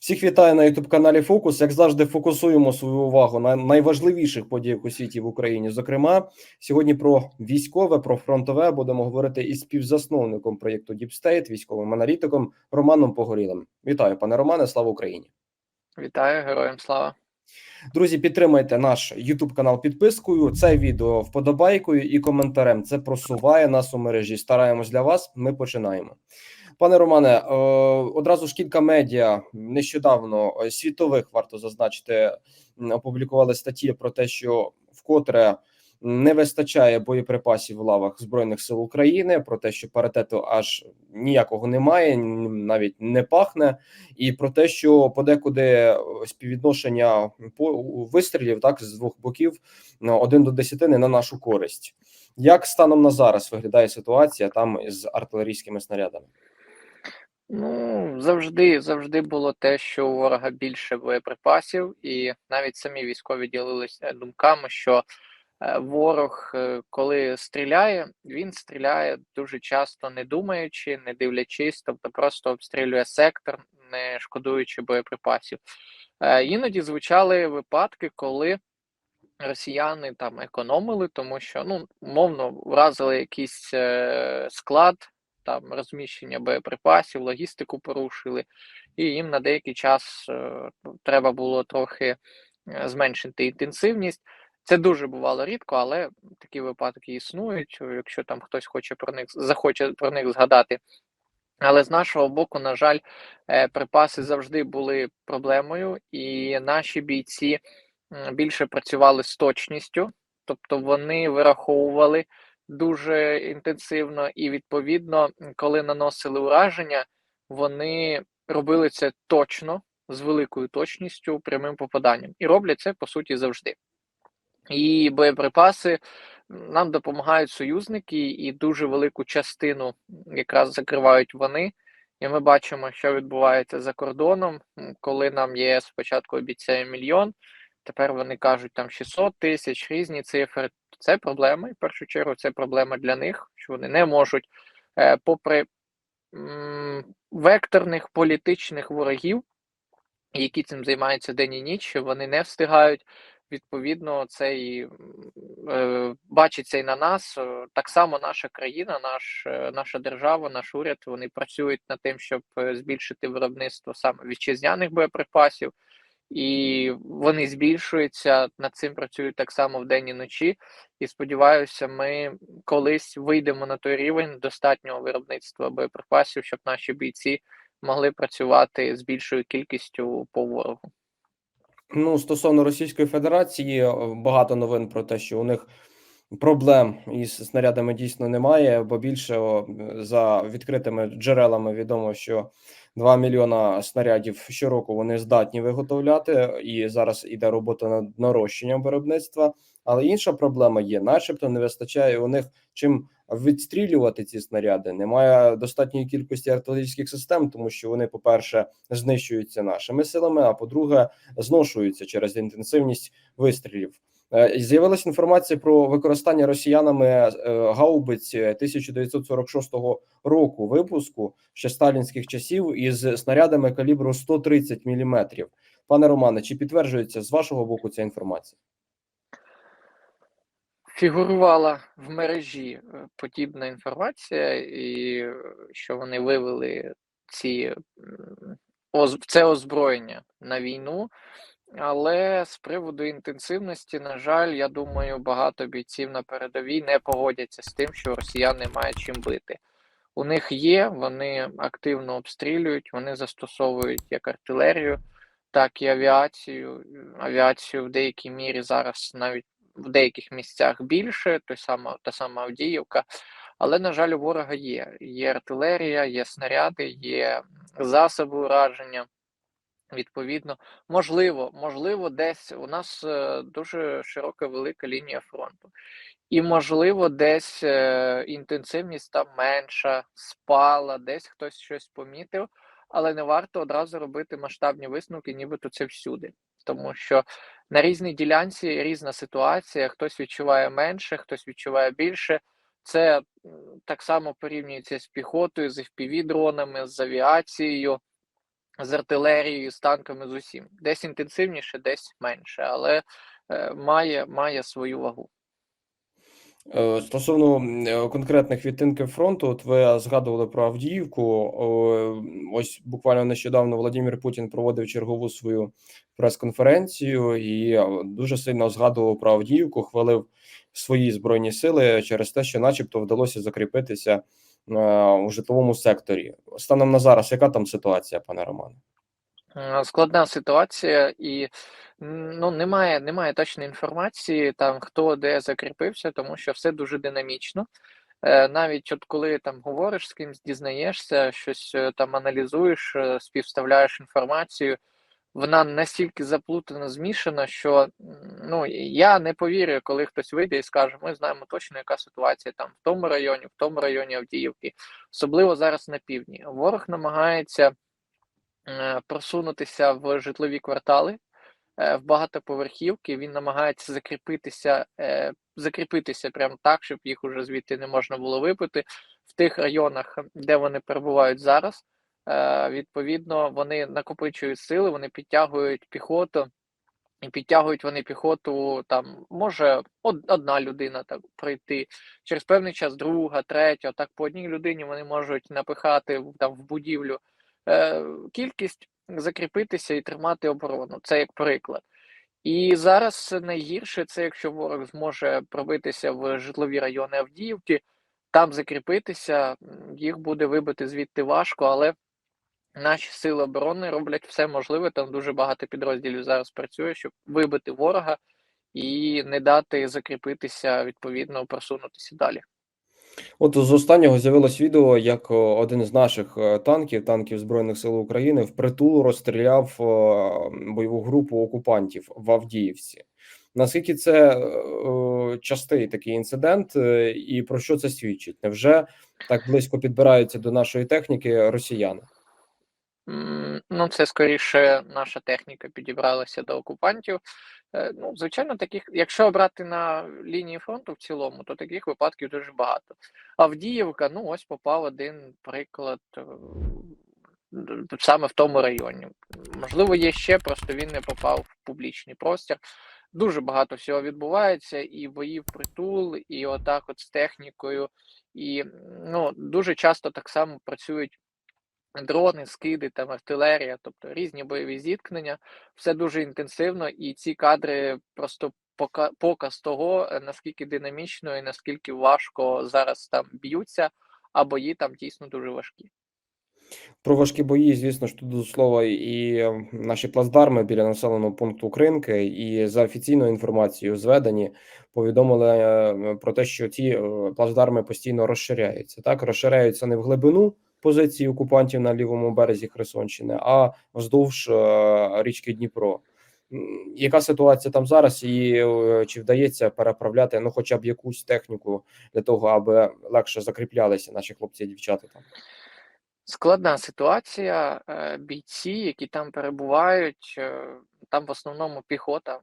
Всіх вітаю на youtube каналі Фокус. Як завжди, фокусуємо свою увагу на найважливіших подіях у світі в Україні. Зокрема, сьогодні про військове, про фронтове будемо говорити із співзасновником проєкту State, військовим аналітиком Романом Погорілим. Вітаю, пане Романе. Слава Україні! Вітаю, героям слава! Друзі, підтримайте наш YouTube канал підпискою. Це відео вподобайкою і коментарем. Це просуває нас у мережі. Стараємось для вас. Ми починаємо. Пане Романе, е, одразу ж кілька медіа нещодавно е, світових варто зазначити, опублікували статті про те, що вкотре не вистачає боєприпасів в лавах збройних сил України. Про те, що паритету аж ніякого немає, навіть не пахне, і про те, що подекуди е, співвідношення вистрілів так з двох боків один до десяти не на нашу користь. Як станом на зараз виглядає ситуація там з артилерійськими снарядами? Ну завжди завжди було те, що у ворога більше боєприпасів, і навіть самі військові ділилися думками, що е, ворог, е, коли стріляє, він стріляє дуже часто не думаючи, не дивлячись, тобто просто обстрілює сектор, не шкодуючи боєприпасів. Е, іноді звучали випадки, коли росіяни там економили, тому що ну мовно вразили якийсь склад там розміщення боєприпасів, логістику порушили, і їм на деякий час е, треба було трохи е, зменшити інтенсивність. Це дуже бувало рідко, але такі випадки існують. Якщо там хтось хоче про них захоче про них згадати. Але з нашого боку, на жаль, е, припаси завжди були проблемою, і наші бійці більше працювали з точністю, тобто вони вираховували дуже інтенсивно, і відповідно, коли наносили ураження, вони робили це точно з великою точністю, прямим попаданням, і роблять це по суті завжди. І боєприпаси нам допомагають союзники, і дуже велику частину якраз закривають вони. І ми бачимо, що відбувається за кордоном, коли нам ЄС спочатку обіцяє мільйон. Тепер вони кажуть там 600 тисяч різні цифри. Це проблема. І в першу чергу це проблема для них, що вони не можуть, е, попри векторних політичних ворогів, які цим займаються день і ніч, вони не встигають. Відповідно, це і е, бачиться і на нас. Так само наша країна, наш, е, наша держава, наш уряд вони працюють над тим, щоб е, збільшити виробництво саме вітчизняних боєприпасів і вони збільшуються. Над цим працюють так само вдень і ночі. І сподіваюся, ми колись вийдемо на той рівень достатнього виробництва боєприпасів, щоб наші бійці могли працювати з більшою кількістю по ворогу. Ну стосовно Російської Федерації, багато новин про те, що у них проблем із снарядами дійсно немає, бо більше за відкритими джерелами відомо, що 2 мільйона снарядів щороку вони здатні виготовляти, і зараз іде робота над нарощенням виробництва. Але інша проблема є, начебто, не вистачає у них чим відстрілювати ці снаряди. Немає достатньої кількості артилерійських систем, тому що вони, по перше, знищуються нашими силами. А по-друге, зношуються через інтенсивність вистрілів. Е, з'явилася інформація про використання росіянами е, гаубиць 1946 року випуску ще сталінських часів із снарядами калібру 130 мм. Пане Романе, чи підтверджується з вашого боку ця інформація? Фігурувала в мережі е, подібна інформація, і що вони вивели ці це озброєння на війну. Але з приводу інтенсивності, на жаль, я думаю, багато бійців на передовій не погодяться з тим, що росіяни мають чим бити. У них є, вони активно обстрілюють, вони застосовують як артилерію, так і авіацію. Авіацію в деякій мірі зараз навіть в деяких місцях більше, той сама, та сама Авдіївка. Але, на жаль, у ворога є. Є артилерія, є снаряди, є засоби ураження. Відповідно, можливо, можливо, десь у нас е, дуже широка велика лінія фронту, і можливо, десь е, інтенсивність там менша, спала, десь хтось щось помітив, але не варто одразу робити масштабні висновки, нібито це всюди, тому що на різній ділянці різна ситуація. Хтось відчуває менше, хтось відчуває більше. Це так само порівнюється з піхотою, з fpv дронами з авіацією. З артилерією, з танками, з усім. Десь інтенсивніше, десь менше, але е, має, має свою вагу. Е, Стосовно е, конкретних відтинків фронту, от ви згадували про Авдіївку. Ось буквально нещодавно Владимир Путін проводив чергову свою прес-конференцію і дуже сильно згадував про Авдіївку, хвалив свої збройні сили через те, що, начебто, вдалося закріпитися у житловому секторі. Станом на зараз, яка там ситуація, пане Романе? Е, Складна ситуація, і ну, немає, немає точної інформації, там хто де закріпився, тому що все дуже динамічно. Е, Навіть от коли там говориш з кимось, дізнаєшся, щось е, там аналізуєш, е, співставляєш інформацію, вона настільки заплутана, змішана, що ну, я не повірю, коли хтось вийде і скаже, ми знаємо точно, яка ситуація там в тому районі, в тому районі Авдіївки, особливо зараз на півдні. Ворог намагається е, просунутися в житлові квартали, е, в багатоповерхівки. Він намагається закріпитися, е, закріпитися прямо так, щоб їх уже звідти не можна було випити. В тих районах, де вони перебувають зараз, відповідно, вони накопичують сили, вони підтягують піхоту. І підтягують вони піхоту, там може одна людина так пройти. Через певний час друга, третя, так по одній людині вони можуть напихати там в будівлю е, кількість, закріпитися і тримати оборону. Це як приклад. І зараз найгірше це якщо ворог зможе пробитися в житлові райони Авдіївки, там закріпитися, їх буде вибити звідти важко, але наші сили оборони роблять все можливе. Там дуже багато підрозділів зараз працює, щоб вибити ворога і не дати закріпитися, відповідно, просунутися далі. От з останнього з'явилось відео, як один з наших е, танків, танків Збройних сил України, впритул розстріляв бойову групу окупантів в Авдіївці. Наскільки це е, частий такий інцидент, е, і про що це свідчить? Невже так близько підбираються до нашої техніки росіяни? Ну, це скоріше наша техніка підібралася до окупантів. Е, Ну, звичайно, таких, якщо брати на лінії фронту в цілому, то таких випадків дуже багато. Авдіївка, ну ось попав один приклад е, саме в тому районі. Можливо, є ще, просто він не попав в публічний простір. Дуже багато всього відбувається, і бої в притул, і отак, от з технікою, і ну дуже часто так само працюють дрони, скиди, там артилерія, тобто різні бойові зіткнення, все дуже інтенсивно, і ці кадри просто показ того, е, наскільки динамічно і наскільки важко зараз там б'ються, а бої там дійсно дуже важкі. Про важкі бої, звісно ж, тут до слова і е, наші плацдарми біля населеного пункту Кринки, і за офіційною інформацією зведені повідомили е, про те, що ці е, плацдарми постійно розширяються. Так розширяються не в глибину позиції окупантів на лівому березі Херсонщини, а вздовж е, річки Дніпро. Яка ситуація там зараз, і е, чи вдається переправляти ну, хоча б якусь техніку для того, аби легше закріплялися наші хлопці і дівчата там? Складна ситуація. е, Бійці, які там перебувають, там в основному піхота,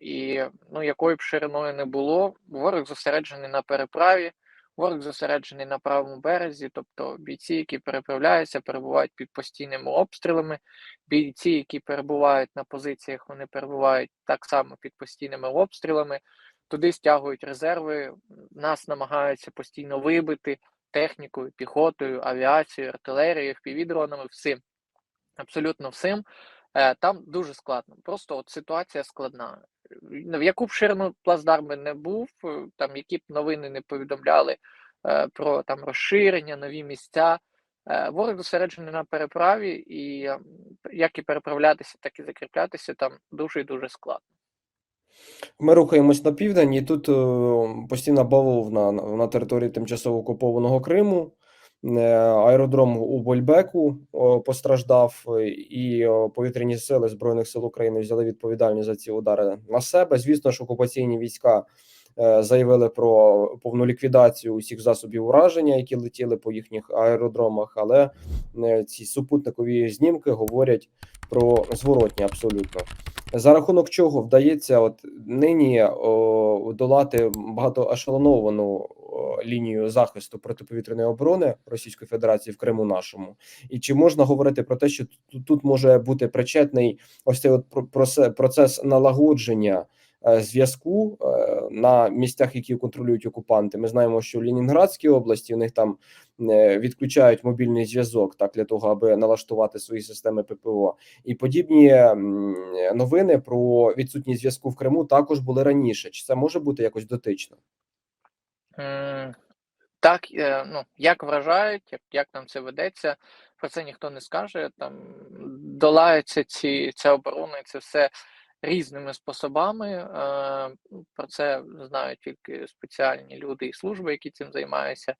і ну якою б шириною не було, ворог зосереджений на переправі, ворог зосереджений на правому березі, тобто бійці, які переправляються, перебувають під постійними обстрілами. Бійці, які перебувають на позиціях, вони перебувають так само під постійними обстрілами. Туди стягують резерви, нас намагаються постійно вибити технікою, піхотою, авіацією, артилерією, впівдронами, всім. Абсолютно всім. Е, Там дуже складно. Просто от ситуація складна. Е, В яку б ширину плацдарми не був, е, там які б новини не повідомляли е, про там розширення, нові місця. е, Ворог зосереджений на переправі, і як і переправлятися, так і закріплятися там дуже і дуже складно. Ми рухаємось на південь, і тут постійна бавовна на, на території тимчасово окупованого Криму. Е, Аеродром у Больбеку постраждав, і повітряні сили Збройних сил України взяли відповідальність за ці удари на себе. Звісно ж, окупаційні війська е, заявили про повну ліквідацію усіх засобів ураження, які летіли по їхніх аеродромах, але е, ці супутникові знімки говорять про зворотні абсолютно. За рахунок чого вдається от нині о, долати багатоешелоновану лінію захисту протиповітряної оборони Російської Федерації в Криму нашому, і чи можна говорити про те, що тут, може бути причетний ось цей от про- процес налагодження е, зв'язку е, на місцях, які контролюють окупанти? Ми знаємо, що в Ленінградській області у них там е, відключають мобільний зв'язок так для того, аби налаштувати свої системи ППО. І подібні новини про відсутність зв'язку в Криму також були раніше. Чи це може бути якось дотично? Так, е, ну, як вражають, як, як нам це ведеться, про це ніхто не скаже. Там долаються ці, ця оборона, і це все різними способами. Е, Про це знають тільки спеціальні люди і служби, які цим займаються.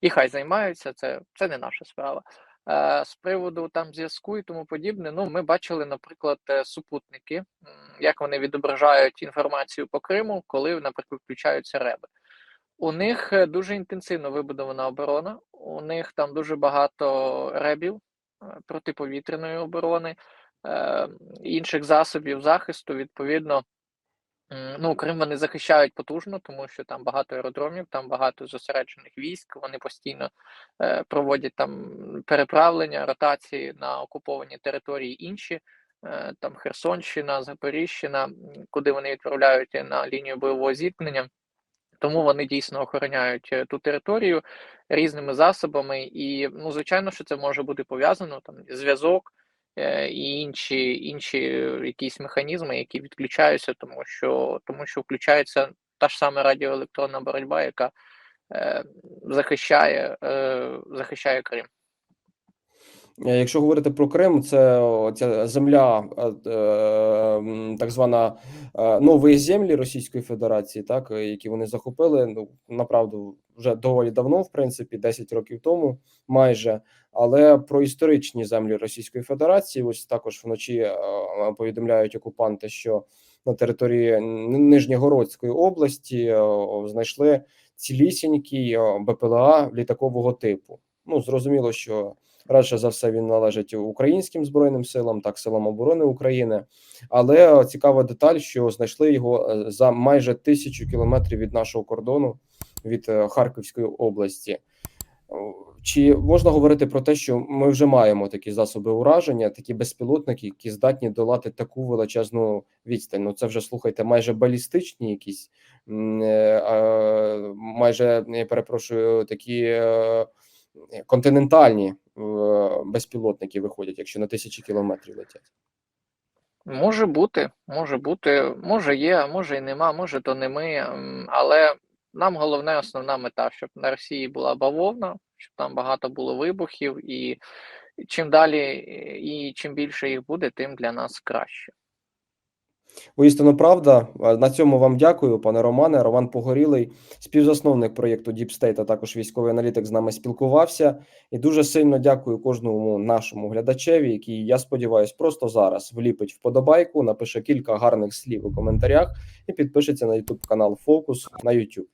І хай займаються, це, це не наша справа. Е, З приводу там зв'язку і тому подібне, ну ми бачили, наприклад, супутники, як вони відображають інформацію по Криму, коли, наприклад, включаються реби. У них е, дуже інтенсивно вибудована оборона. У них там дуже багато ребів е, протиповітряної оборони, е, інших засобів захисту. Відповідно, ну Крим вони захищають потужно, тому що там багато аеродромів, там багато зосереджених військ. Вони постійно проводять там переправлення, ротації на окуповані території інші. Там Херсонщина, Запоріжжя, куди вони відправляють на лінію бойового зіткнення. Тому вони дійсно охороняють е, ту територію різними засобами, і ну звичайно, що це може бути пов'язано там зв'язок е, і інші інші е, якісь механізми, які відключаються, тому що тому що включається та ж сама радіоелектронна боротьба, яка е, захищає, е, захищає Крим. Е, Якщо говорити про Крим, це ця земля, е, е, так звана нові землі Російської Федерації, так які вони захопили. Ну направду вже доволі давно, в принципі, 10 років тому, майже. Але про історичні землі Російської Федерації, ось також вночі повідомляють окупанти, що на території Нижньогородської області знайшли цілісінький БПЛА літакового типу. Ну зрозуміло, що Радше за все він належить українським збройним силам, так силам оборони України. Але е, цікава деталь, що знайшли його е, за майже тисячу кілометрів від нашого кордону від е, Харківської області. Чи можна говорити про те, що ми вже маємо такі засоби ураження, такі безпілотники, які здатні долати таку величезну відстань? Ну це вже слухайте, майже балістичні якісь, майже я перепрошую, такі континентальні е, безпілотники виходять, якщо на тисячі кілометрів летять. Може бути, може бути, може є, може і нема, може то не ми. Але нам головне основна мета, щоб на Росії була бавовна, щоб там багато було вибухів, і чим далі е, і чим більше їх буде, тим для нас краще. Воістину правда. На цьому вам дякую, пане Романе. Роман Погорілий, співзасновник проєкту Deep State, а також військовий аналітик з нами спілкувався. І дуже сильно дякую кожному нашому глядачеві, який, я сподіваюся, просто зараз вліпить вподобайку, напише кілька гарних слів у коментарях і підпишеться на YouTube канал Фокус на YouTube.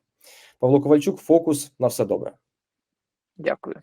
Павло Ковальчук, Фокус. На все добре. Дякую.